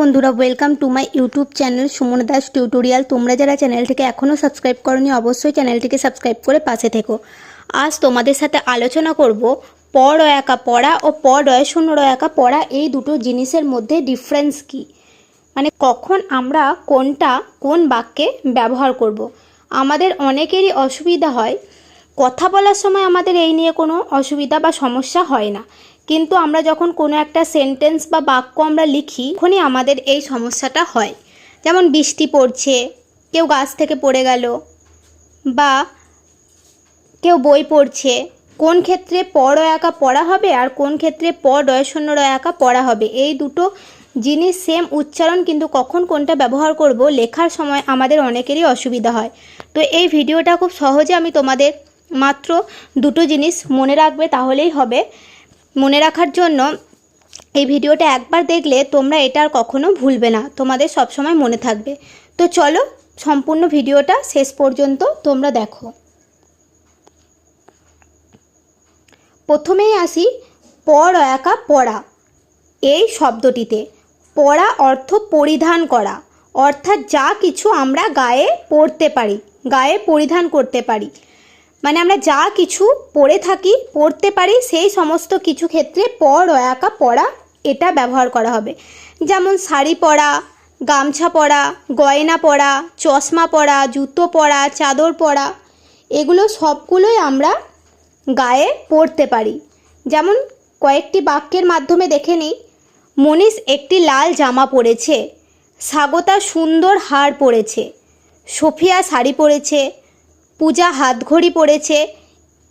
বন্ধুরা welcome to my YouTube channel Suman Das tutorial তোমরা যারা চ্যানেলটিকে এখনও সাবস্ক্রাইব করনি, অবশ্যই চ্যানেলটিকে সাবস্ক্রাইব করে পাশে থেকো। আজ তোমাদের সাথে আলোচনা করব প র একা পড়া ও প রয় শূন্য একা পড়া, এই দুটো জিনিসের মধ্যে ডিফারেন্স কী? মানে কখন আমরা কোনটা কোন বাক্যে ব্যবহার করব। আমাদের অনেকেরই অসুবিধা হয়। কথা বলার সময় আমাদের এই নিয়ে কোনো অসুবিধা বা সমস্যা হয় না। কিন্তু আমরা যখন কোনো একটা সেন্টেন্স বা বাক্য আমরা লিখি, তখনই আমাদের এই সমস্যাটা হয়। যেমন বৃষ্টি পড়ছে, কেউ গাছ থেকে পড়ে গেল, বা কেউ বই পড়ছে, কোন ক্ষেত্রে পড় একা পড়া হবে আর কোন ক্ষেত্রে রয় শূন্য রয় একা পড়া হবে? এই দুটো জিনিস সেম উচ্চারণ, কিন্তু কখন কোনটা ব্যবহার করব লেখার সময় আমাদের অনেকেরই অসুবিধা হয়। তো এই ভিডিওটা খুব সহজে আমি তোমাদের মাত্র দুটো জিনিস মনে রাখবে, তাহলেই হবে। মনে রাখার জন্য এই ভিডিওটা একবার দেখলে তোমরা এটা আর কখনো ভুলবে না। তোমাদের সবসময় মনে থাকবে। তো চলো, সম্পূর্ণ ভিডিওটা শেষ পর্যন্ত তোমরা দেখো। প্রথমেই আসি, পর একা পড়া। এই শব্দটিতে পরা অর্থ পরিধান করা। অর্থাৎ যা কিছু আমরা গায়ে পরতে পারি, গায়ে পরিধান করতে পারি। মানে আমরা যা কিছু পরে থাকি পরতে পারি, সেই সমস্ত কিছু ক্ষেত্রে পর একা পরা এটা ব্যবহার করা হবে। যেমন শাড়ি পরা, গামছা পরা, গয়না পরা, চশমা পরা, জুতো পরা, চাদর পরা, এগুলো সবগুলোই আমরা গায়ে পরতে পারি। যেমন কয়েকটি বাক্যের মাধ্যমে দেখে নিই, মনীষ একটি লাল জামা পরেছে, স্বাগতা সুন্দর হার পরেছে, সোফিয়া শাড়ি পরেছে পূজা হাতঘড়ি পরেছে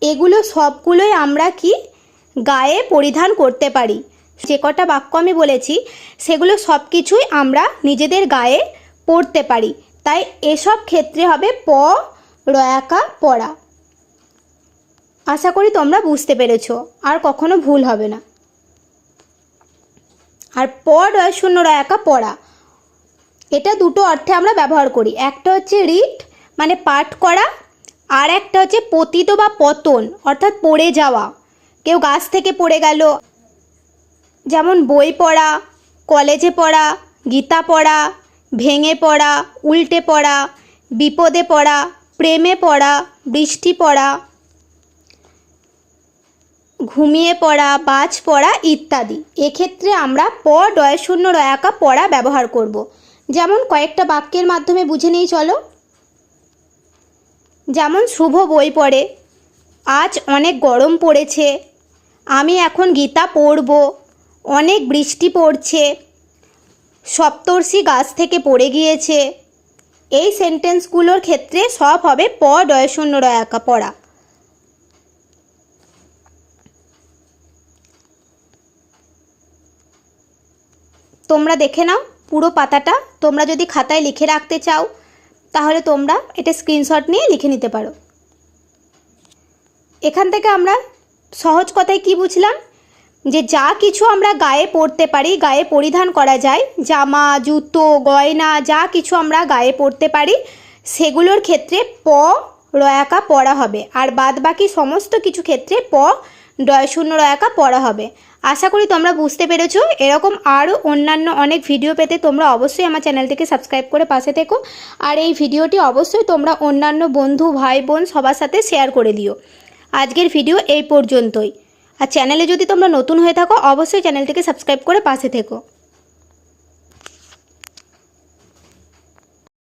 এগুলো সবগুলোই আমরা কি গায়ে পরিধান করতে পারি। যে কটা বাক্য আমি বলেছি, সেগুলো সব কিছুই আমরা নিজেদের গায়ে পড়তে পারি। তাই এসব ক্ষেত্রে হবে প রয়াকা পড়া আশা করি তোমরা বুঝতে পেরেছ, আর কখনো ভুল হবে না। আর প রয় শূন্য রয়াকা পড়া এটা দুটো অর্থে আমরা ব্যবহার করি। একটা হচ্ছে রিট মানে পাঠ করা আর একটা হচ্ছে পতিত বা পতন, অর্থাৎ পড়ে যাওয়া। কেউ গাছ থেকে পড়ে গেল, যেমন বই পড়া, কলেজে পড়া, গীতা পড়া, ভেঙে পড়া, উল্টে পড়া, বিপদে পড়া, প্রেমে পড়া, বৃষ্টি পড়া, ঘুমিয়ে পড়া, বাজ পড়া ইত্যাদি। এক্ষেত্রে আমরা প ডয় শূন্য রয়াকা পড়া ব্যবহার করব। যেমন কয়েকটা বাক্যের মাধ্যমে বুঝে নেই, চলো। যেমন শুভ বই পড়ে, আজ অনেক গরম পড়েছে, আমি এখন গীতা পড়ব, অনেক বৃষ্টি পড়ছে, সপ্তর্ষি গাছ থেকে পড়ে গিয়েছে। এই সেন্টেন্সগুলোর ক্ষেত্রে সব হবে প ডয় শূন্য রয়াকা পড়া। তোমরা দেখে নাও পুরো পাতাটা, তোমরা যদি খাতায় লিখে রাখতে চাও। তাহলে তোমরা এটা স্ক্রিনশট নিয়ে লিখে নিতে পারো। এখান থেকে আমরা সহজ কথায় কি বুঝলাম? যে যা কিছু আমরা গায়ে পরতে পারি, গায়ে পরিধান করা যায়, জামা, জুতো, গয়না, যা কিছু আমরা গায়ে পরতে পারি, সেগুলোর ক্ষেত্রে প রয়াকা পড়া হবে। আর বাদ বাকি সমস্ত কিছু ক্ষেত্রে প ডয় শূন্য রয়াকা পড়া হবে। আশা করি তোমরা বুঝতে পেরেছ। এরকম আরও অন্যান্য অনেক ভিডিও পেতে তোমরা অবশ্যই আমার চ্যানেলটিকে সাবস্ক্রাইব করে পাশে থেকো। আর এই ভিডিওটি অবশ্যই তোমরা অন্যান্য বন্ধু, ভাই, বোন সবার সাথে শেয়ার করে দিও। আজকের ভিডিও এই পর্যন্তই। আর চ্যানেলে যদি তোমরা নতুন হয়ে থাকো, অবশ্যই চ্যানেলটিকে সাবস্ক্রাইব করে পাশে থেকো।